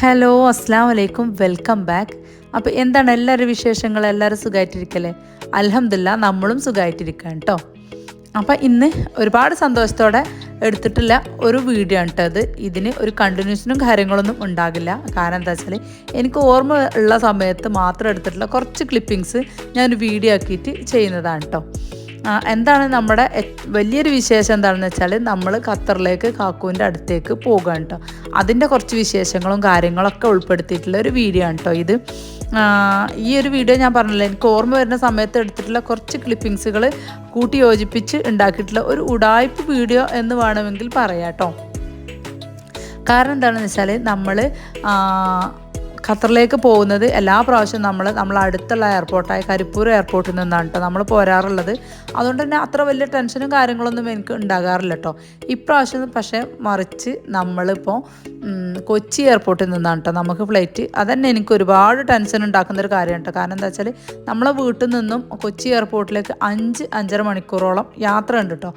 Hello അസ്സാം വലൈക്കും welcome back. അപ്പോൾ എന്താണ് എല്ലാവരും വിശേഷങ്ങൾ? എല്ലാവരും സുഖമായിട്ടിരിക്കല്ലേ അലഹമില്ല നമ്മളും സുഖമായിട്ടിരിക്കാം കേട്ടോ അപ്പോൾ ഇന്ന് ഒരുപാട് സന്തോഷത്തോടെ എടുത്തിട്ടുള്ള ഒരു വീഡിയോ ആണ് കേട്ടോ ഇതിന് ഒരു കണ്ടിന്യൂസിനും കാര്യങ്ങളൊന്നും ഉണ്ടാകില്ല. കാരണം എന്താ വെച്ചാൽ എനിക്ക് ഓർമ്മ ഉള്ള സമയത്ത് മാത്രം എടുത്തിട്ടുള്ള കുറച്ച് ക്ലിപ്പിങ്സ് ഞാൻ വീഡിയോ ആക്കിയിട്ട് ചെയ്യുന്നതാണ് കേട്ടോ എന്താണ് നമ്മുടെ വലിയൊരു വിശേഷം എന്താണെന്ന് വെച്ചാൽ നമ്മൾ ഖത്തറിലേക്ക് കാക്കുവിന്റെ അടുത്തേക്ക് പോകുക കേട്ടോ. അതിന്റെ കുറച്ച് വിശേഷങ്ങളും കാര്യങ്ങളൊക്കെ ഉൾപ്പെടുത്തിയിട്ടുള്ള ഒരു വീഡിയോ ആണ് കേട്ടോ ഇത്. ഈ ഒരു വീഡിയോ ഞാൻ പറഞ്ഞില്ല എനിക്ക് ഓർമ്മ വരുന്ന സമയത്ത് എടുത്തിട്ടുള്ള കുറച്ച് ക്ലിപ്പിങ്സുകൾ കൂട്ടി യോജിപ്പിച്ച് ഉണ്ടാക്കിയിട്ടുള്ള ഒരു ഉടായ്പ് വീഡിയോ എന്ന് വേണമെങ്കിൽ പറയാം കേട്ടോ. കാരണം എന്താണെന്ന് വെച്ചാൽ നമ്മൾ ഖത്തറിലേക്ക് പോകുന്നത് എല്ലാ പ്രാവശ്യവും നമ്മൾ നമ്മൾ അടുത്തുള്ള എയർപോർട്ടായ കരിപ്പൂർ എയർപോർട്ടിൽ നിന്നാണ് കേട്ടോ നമ്മൾ പോരാറുള്ളത്. അതുകൊണ്ട് തന്നെ അത്ര വലിയ ടെൻഷനും കാര്യങ്ങളൊന്നും എനിക്ക് ഉണ്ടാകാറില്ല കേട്ടോ ഇപ്രാവശ്യം പക്ഷേ മറിച്ച് നമ്മളിപ്പോൾ കൊച്ചി എയർപോർട്ടിൽ നിന്നാണ് കേട്ടോ നമുക്ക് ഫ്ലൈറ്റ് അതന്നെ എനിക്ക് ഒരുപാട് ടെൻഷൻ ഉണ്ടാക്കുന്ന ഒരു കാര്യമാണ് കേട്ടോ കാരണം എന്താ വെച്ചാൽ നമ്മളെ വീട്ടിൽ നിന്നും കൊച്ചി എയർപോർട്ടിലേക്ക് അഞ്ച് അഞ്ചര മണിക്കൂറോളം യാത്ര ഉണ്ട് കേട്ടോ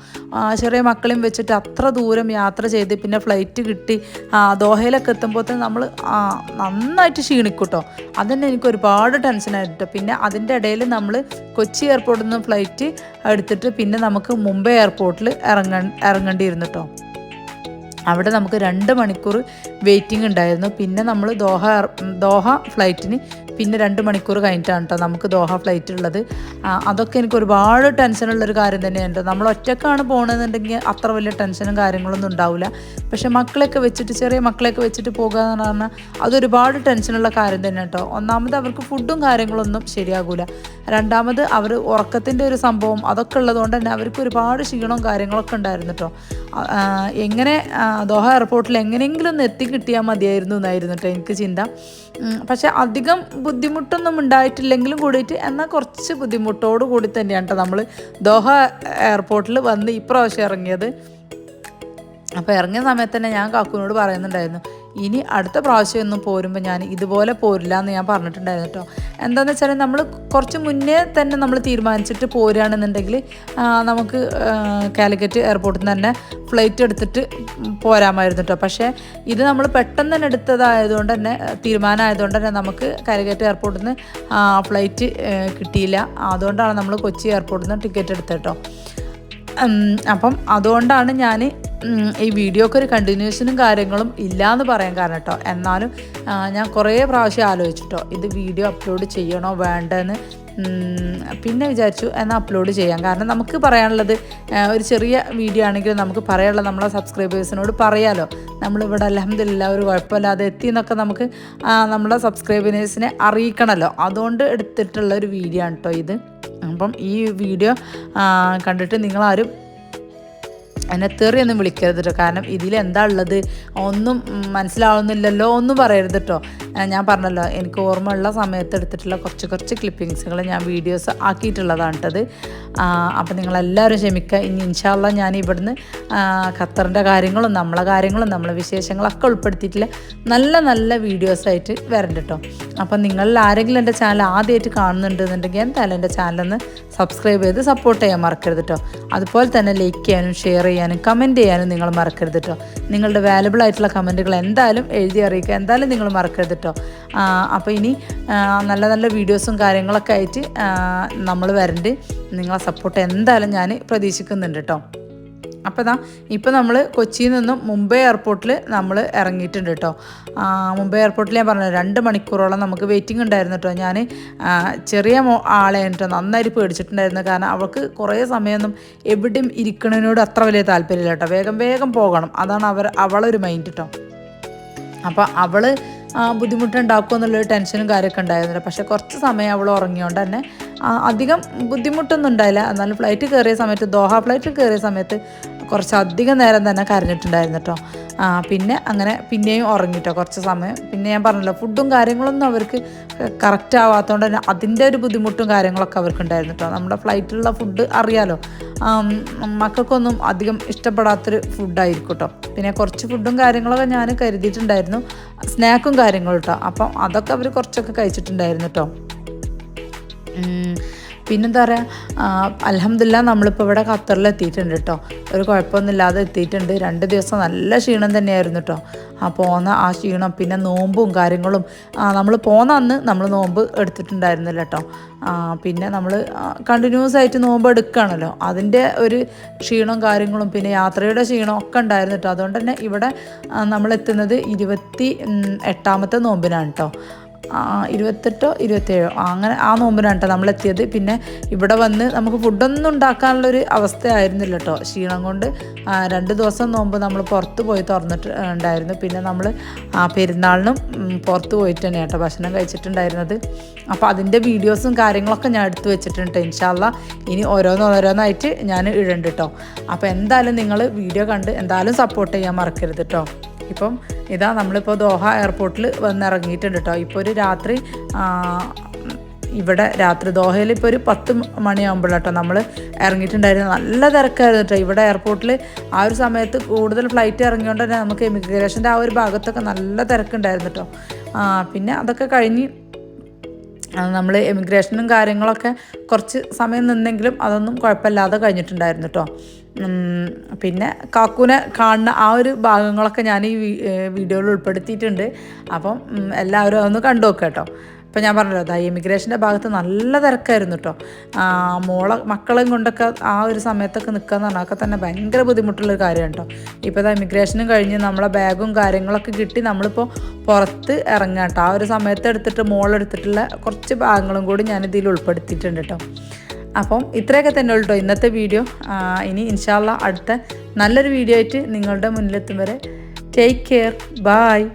ചെറിയ മക്കളെയും വെച്ചിട്ട് അത്ര ദൂരം യാത്ര ചെയ്ത് പിന്നെ ഫ്ലൈറ്റ് കിട്ടി. ദോഹയിലൊക്കെ എത്തുമ്പോൾ നമ്മൾ നന്നായിട്ട് ക്ഷീണിക്കും കേട്ടോ അതന്നെ എനിക്ക് ഒരുപാട് ടെൻഷനായിട്ട് പിന്നെ അതിന്റെ ഇടയിൽ നമ്മൾ കൊച്ചി എയർപോർട്ടിൽ നിന്ന് ഫ്ലൈറ്റ് എടുത്തിട്ട് പിന്നെ നമുക്ക് മുംബൈ എയർപോർട്ടിൽ ഇറങ്ങ ഇറങ്ങേണ്ടിയിരുന്നു കേട്ടോ അവിടെ നമുക്ക് രണ്ട് മണിക്കൂർ വെയിറ്റിംഗ് ഉണ്ടായിരുന്നു. പിന്നെ നമ്മൾ ദോഹ ദോഹ ഫ്ലൈറ്റിന് പിന്നെ രണ്ട് മണിക്കൂർ കഴിഞ്ഞിട്ടാണ് കേട്ടോ നമുക്ക് ദോഹ ഫ്ലൈറ്റ് ഉള്ളത്. അതൊക്കെ എനിക്ക് ഒരുപാട് ടെൻഷനുള്ളൊരു കാര്യം തന്നെയാണ് നമ്മൾ ഒറ്റക്കാണ് പോകണമെന്നുണ്ടെങ്കിൽ അത്ര വലിയ ടെൻഷനും കാര്യങ്ങളൊന്നും ഉണ്ടാവില്ല പക്ഷെ മക്കളെയൊക്കെ വെച്ചിട്ട് ചെറിയ മക്കളെയൊക്കെ വെച്ചിട്ട് പോകുക എന്ന് പറഞ്ഞാൽ അതൊരുപാട് ടെൻഷനുള്ള കാര്യം തന്നെയാണ് കേട്ടോ ഒന്നാമത് അവർക്ക് ഫുഡും കാര്യങ്ങളൊന്നും ശരിയാകൂല. രണ്ടാമത് അവർ ഉറക്കത്തിന്റെ ഒരു സംഭവം അതൊക്കെ ഉള്ളതുകൊണ്ട് തന്നെ അവർക്ക് ഒരുപാട് ക്ഷീണവും കാര്യങ്ങളൊക്കെ ഉണ്ടായിരുന്നു കേട്ടോ എങ്ങനെ ദോഹ എയർപോർട്ടിൽ എങ്ങനെയെങ്കിലും ഒന്ന് എത്തിക്കിട്ടിയാൽ മതിയായിരുന്നു എന്നായിരുന്നു കേട്ടോ എനിക്ക് ചിന്ത. പക്ഷെ അധികം ബുദ്ധിമുട്ടൊന്നും ഉണ്ടായിട്ടില്ലെങ്കിലും കൂടിയിട്ട് എന്നാൽ കുറച്ച് ബുദ്ധിമുട്ടോട് കൂടി തന്നെയാണ് കേട്ടോ നമ്മൾ ദോഹ എയർപോർട്ടിൽ വന്ന് ഇപ്രാവശ്യം ഇറങ്ങിയത്. അപ്പോൾ ഇറങ്ങിയ സമയത്ത് തന്നെ ഞാൻ കാക്കുവിനോട് പറയുന്നുണ്ടായിരുന്നു ഇനി അടുത്ത പ്രാവശ്യം ഒന്നും പോരുമ്പോൾ ഞാൻ ഇതുപോലെ പോരില്ല എന്ന് ഞാൻ പറഞ്ഞിട്ടുണ്ടായിരുന്നു കേട്ടോ. എന്താണെന്ന് വെച്ചാൽ നമ്മൾ കുറച്ച് മുന്നേ തന്നെ നമ്മൾ തീരുമാനിച്ചിട്ട് പോരുകയാണെന്നുണ്ടെങ്കിൽ നമുക്ക് കാലിക്കറ്റ് എയർപോർട്ടിൽ നിന്ന് തന്നെ ഫ്ലൈറ്റ് എടുത്തിട്ട് പോരാമായിരുന്നു കേട്ടോ. പക്ഷേ ഇത് നമ്മൾ പെട്ടെന്ന് തന്നെ എടുത്തതായതുകൊണ്ട് തന്നെ തീരുമാനമായതുകൊണ്ട് തന്നെ നമുക്ക് കാലിക്കറ്റ് എയർപോർട്ടിൽ നിന്ന് ഫ്ലൈറ്റ് കിട്ടിയില്ല. അതുകൊണ്ടാണ് നമ്മൾ കൊച്ചി എയർപോർട്ടിൽ നിന്ന് ടിക്കറ്റ് എടുത്തത് കേട്ടോ. അപ്പം അതുകൊണ്ടാണ് ഞാൻ ഈ വീഡിയോക്ക് ഒരു കണ്ടിന്യൂഷനും കാര്യങ്ങളും ഇല്ല എന്ന് പറയാൻ കാരണം കേട്ടോ. എന്നാലും ഞാൻ കുറേ പ്രാവശ്യം ആലോചിച്ചിട്ടോ ഇത് വീഡിയോ അപ്ലോഡ് ചെയ്യണോ വേണ്ടെന്ന്. പിന്നെ വിചാരിച്ചു എന്നാൽ അപ്ലോഡ് ചെയ്യാം. കാരണം നമുക്ക് പറയാനുള്ളത് ഒരു ചെറിയ വീഡിയോ ആണെങ്കിലും നമുക്ക് പറയാനുള്ളത് നമ്മളെ സബ്സ്ക്രൈബേഴ്സിനോട് പറയാലോ. നമ്മളിവിടെ അലഹമില്ല ഒരു കുഴപ്പമില്ലാതെ എത്തി എന്നൊക്കെ നമുക്ക് നമ്മുടെ സബ്സ്ക്രൈബേഴ്സിനെ അറിയിക്കണമല്ലോ അതുകൊണ്ട് എടുത്തിട്ടുള്ള ഒരു വീഡിയോ ആണ് കേട്ടോ ഇത്. അപ്പം ഈ വീഡിയോ കണ്ടിട്ട് നിങ്ങളാരും എന്നെ തെറിയൊന്നും വിളിക്കരുത് കേട്ടോ കാരണം ഇതിൽ എന്താ ഉള്ളത്? ഒന്നും മനസ്സിലാവുന്നില്ലല്ലോ ഒന്നും പറയരുത് കേട്ടോ ഞാൻ പറഞ്ഞല്ലോ എനിക്ക് ഓർമ്മയുള്ള സമയത്ത് എടുത്തിട്ടുള്ള കുറച്ച് കുറച്ച് ക്ലിപ്പിങ്സുകൾ ഞാൻ വീഡിയോസ് ആക്കിയിട്ടുള്ളതാണ് കേട്ടത് അപ്പോൾ നിങ്ങളെല്ലാവരും ക്ഷമിക്കുക ഇനി ഇൻഷാല്ല ഞാൻ ഇവിടുന്ന് ഖത്തറിന്റെ കാര്യങ്ങളും നമ്മളെ കാര്യങ്ങളും നമ്മളെ വിശേഷങ്ങളൊക്കെ ഉൾപ്പെടുത്തിയിട്ടുള്ള നല്ല നല്ല വീഡിയോസായിട്ട് വരണ്ട കേട്ടോ അപ്പം നിങ്ങളിൽ ആരെങ്കിലും എന്റെ ചാനൽ ആദ്യമായിട്ട് കാണുന്നുണ്ടെന്നുണ്ടെങ്കിൽ എന്തായാലും എന്റെ ചാനലൊന്ന് സബ്സ്ക്രൈബ് ചെയ്ത് സപ്പോർട്ട് ചെയ്യാൻ മറക്കരുത് കേട്ടോ അതുപോലെ തന്നെ ലൈക്ക് ചെയ്യാനും ഷെയർ ചെയ്യാനും കമന്റ് ചെയ്യാനും നിങ്ങൾ മറക്കരുത് കേട്ടോ നിങ്ങളുടെ വാലുബിൾ ആയിട്ടുള്ള കമന്റുകൾ എന്തായാലും എഴുതി അറിയിക്കുക. എന്തായാലും നിങ്ങൾ മറക്കരുത് കേട്ടോ. അപ്പോൾ ഇനി നല്ല നല്ല വീഡിയോസും കാര്യങ്ങളൊക്കെ ആയിട്ട് നമ്മൾ വരണ്ട്. നിങ്ങളെ സപ്പോർട്ട് എന്തായാലും ഞാൻ പ്രതീക്ഷിക്കുന്നുണ്ട് കേട്ടോ. അപ്പോൾ ഇതാ ഇപ്പോൾ നമ്മൾ കൊച്ചിയിൽ നിന്നും മുംബൈ എയർപോർട്ടിൽ നമ്മൾ ഇറങ്ങിയിട്ടുണ്ട് കേട്ടോ. മുംബൈ എയർപോർട്ടിൽ ഞാൻ പറഞ്ഞു രണ്ട് മണിക്കൂറോളം നമുക്ക് വെയിറ്റിംഗ് ഉണ്ടായിരുന്നു കേട്ടോ. ഞാൻ ചെറിയ ആളെ കേട്ടോ നന്നായിട്ട് പേടിച്ചിട്ടുണ്ടായിരുന്നു കാരണം അവൾക്ക് കുറേ സമയമൊന്നും എവിടെയും ഇരിക്കണതിനോട് അത്ര വലിയ താല്പര്യമില്ല കേട്ടോ. വേഗം വേഗം പോകണം. അതാണ് അവർ അവളൊരു മൈൻഡ് കേട്ടോ അപ്പോൾ അവൾ ബുദ്ധിമുട്ടുണ്ടാക്കും എന്നുള്ളൊരു ടെൻഷനും കാര്യമൊക്കെ ഉണ്ടായിരുന്നില്ല. പക്ഷെ കുറച്ച് സമയം അവൾ ഉറങ്ങിയോണ്ട് തന്നെ അധികം ബുദ്ധിമുട്ടൊന്നും ഉണ്ടായില്ല എന്നാലും ഫ്ലൈറ്റ് കയറിയ സമയത്ത് ദോഹ ഫ്ലൈറ്റ് കയറിയ സമയത്ത് കുറച്ച് അധികം നേരം തന്നെ കരഞ്ഞിട്ടുണ്ടായിരുന്നു കേട്ടോ ആ, പിന്നെ അങ്ങനെ പിന്നെയും ഉറങ്ങിട്ടോ കുറച്ച് സമയം. പിന്നെ ഞാൻ പറഞ്ഞല്ലോ ഫുഡും കാര്യങ്ങളൊന്നും അവർക്ക് കറക്റ്റ് ആവാത്തതുകൊണ്ട് തന്നെ അതിന്റെ ഒരു ബുദ്ധിമുട്ടും കാര്യങ്ങളൊക്കെ അവർക്ക് ഉണ്ടായിരുന്നു കേട്ടോ നമ്മുടെ ഫ്ലൈറ്റിലുള്ള ഫുഡ് അറിയാലോ മക്കൾക്കൊന്നും അധികം ഇഷ്ടപ്പെടാത്തൊരു ഫുഡായിരിക്കും കേട്ടോ പിന്നെ കുറച്ച് ഫുഡും കാര്യങ്ങളൊക്കെ ഞാൻ കരുതിയിട്ടുണ്ടായിരുന്നു സ്നാക്കും കാര്യങ്ങളും കേട്ടോ അപ്പം അതൊക്കെ അവർ കുറച്ചൊക്കെ കഴിച്ചിട്ടുണ്ടായിരുന്നു കേട്ടോ പിന്നെന്താ പറയുക അലഹമില്ല നമ്മളിപ്പോൾ ഇവിടെ ഖത്തറിൽ എത്തിയിട്ടുണ്ട് കേട്ടോ ഒരു കുഴപ്പമൊന്നുമില്ലാതെ എത്തിയിട്ടുണ്ട്. രണ്ട് ദിവസം നല്ല ക്ഷീണം തന്നെയായിരുന്നു കേട്ടോ ആ പോന്ന ആ ക്ഷീണം പിന്നെ നോമ്പും കാര്യങ്ങളും. നമ്മൾ പോന്ന അന്ന് നമ്മൾ നോമ്പ് എടുത്തിട്ടുണ്ടായിരുന്നില്ല കേട്ടോ പിന്നെ നമ്മൾ കണ്ടിന്യൂസ് ആയിട്ട് നോമ്പ് എടുക്കുകയാണല്ലോ. അതിന്റെ ഒരു ക്ഷീണവും കാര്യങ്ങളും പിന്നെ യാത്രയുടെ ക്ഷീണം ഒക്കെ ഉണ്ടായിരുന്നു കേട്ടോ അതുകൊണ്ട് തന്നെ ഇവിടെ നമ്മൾ എത്തുന്നത് ഇരുപത്തി എട്ടാമത്തെ നോമ്പിനാണ് കേട്ടോ ഇരുപത്തെട്ടോ ഇരുപത്തേഴോ. അങ്ങനെ ആ നോമ്പിനാണ് കേട്ടോ നമ്മളെത്തിയത്. പിന്നെ ഇവിടെ വന്ന് നമുക്ക് ഫുഡൊന്നും ഉണ്ടാക്കാനുള്ളൊരു അവസ്ഥയായിരുന്നില്ല കേട്ടോ ക്ഷീണം കൊണ്ട് രണ്ട് ദിവസം നോമ്പ് നമ്മൾ പുറത്ത് പോയി തുറന്നിട്ട് ഉണ്ടായിരുന്നു. പിന്നെ നമ്മൾ ആ പെരുന്നാളിനും പുറത്ത് പോയിട്ട് തന്നെ കേട്ടോ ഭക്ഷണം കഴിച്ചിട്ടുണ്ടായിരുന്നത്. അപ്പോൾ അതിന്റെ വീഡിയോസും കാര്യങ്ങളൊക്കെ ഞാൻ എടുത്തു വെച്ചിട്ടുണ്ട്. ഇൻഷാല്ല ഇനി ഓരോന്ന് ഓരോന്നായിട്ട് ഞാൻ ഇടണ്ട് കേട്ടോ അപ്പോൾ എന്തായാലും നിങ്ങൾ വീഡിയോ കണ്ട് എന്തായാലും സപ്പോർട്ട് ചെയ്യാൻ മറക്കരുത് കേട്ടോ ഇപ്പം ഇതാ നമ്മളിപ്പോൾ ദോഹ എയർപോർട്ടിൽ വന്നിറങ്ങിയിട്ടുണ്ട് കേട്ടോ ഇപ്പോൾ ഒരു രാത്രി ഇവിടെ രാത്രി ദോഹയിൽ ഇപ്പോൾ ഒരു പത്ത് മണിയാകുമ്പോഴാട്ടോ നമ്മൾ ഇറങ്ങിയിട്ടുണ്ടായിരുന്നു നല്ല തിരക്കായിരുന്നു കേട്ടോ ഇവിടെ എയർപോർട്ടിൽ ആ ഒരു സമയത്ത് കൂടുതൽ ഫ്ലൈറ്റ് ഇറങ്ങിയോണ്ട് തന്നെ നമുക്ക് ഇമിഗ്രേഷന്റെ ആ ഒരു ഭാഗത്തൊക്കെ നല്ല തിരക്കുണ്ടായിരുന്നു കേട്ടോ പിന്നെ അതൊക്കെ കഴിഞ്ഞ് നമ്മൾ എമിഗ്രേഷനും കാര്യങ്ങളൊക്കെ കുറച്ച് സമയം നിന്നെങ്കിലും അതൊന്നും കുഴപ്പമില്ലാതെ കഴിഞ്ഞിട്ടുണ്ടായിരുന്നു കേട്ടോ പിന്നെ കാക്കൂനെ കാണുന്ന ആ ഒരു ഭാഗങ്ങളൊക്കെ ഞാൻ ഈ വീഡിയോയിൽ ഉൾപ്പെടുത്തിയിട്ടുണ്ട്. അപ്പം എല്ലാവരും അതൊന്ന് കണ്ടു നോക്കുക കേട്ടോ ഇപ്പം ഞാൻ പറഞ്ഞല്ലോ അതാ ഇമിഗ്രേഷന്റെ ഭാഗത്ത് നല്ല തിരക്കായിരുന്നു കേട്ടോ മോളെ മക്കളെയും കൊണ്ടൊക്കെ ആ ഒരു സമയത്തൊക്കെ നിൽക്കുക എന്ന് പറഞ്ഞാൽ തന്നെ ഭയങ്കര ബുദ്ധിമുട്ടുള്ളൊരു കാര്യമാണ് കേട്ടോ ഇപ്പോൾ ഇതാ ഇമിഗ്രേഷനും കഴിഞ്ഞ് നമ്മളെ ബാഗും കാര്യങ്ങളൊക്കെ കിട്ടി നമ്മളിപ്പോൾ പുറത്ത് ഇറങ്ങുക കേട്ടോ ആ ഒരു സമയത്ത് എടുത്തിട്ട് മോളെടുത്തിട്ടുള്ള കുറച്ച് ഭാഗങ്ങളും കൂടി ഞാൻ ഇതിൽ ഉൾപ്പെടുത്തിയിട്ടുണ്ട് കേട്ടോ അപ്പം ഇത്രയൊക്കെ തന്നെ ഉള്ളൂ ഇന്നത്തെ വീഡിയോ ഇനി ഇൻഷാല്ല അടുത്ത നല്ലൊരു വീഡിയോ ആയിട്ട് നിങ്ങളുടെ മുന്നിലെത്തും വരെ. Take care bye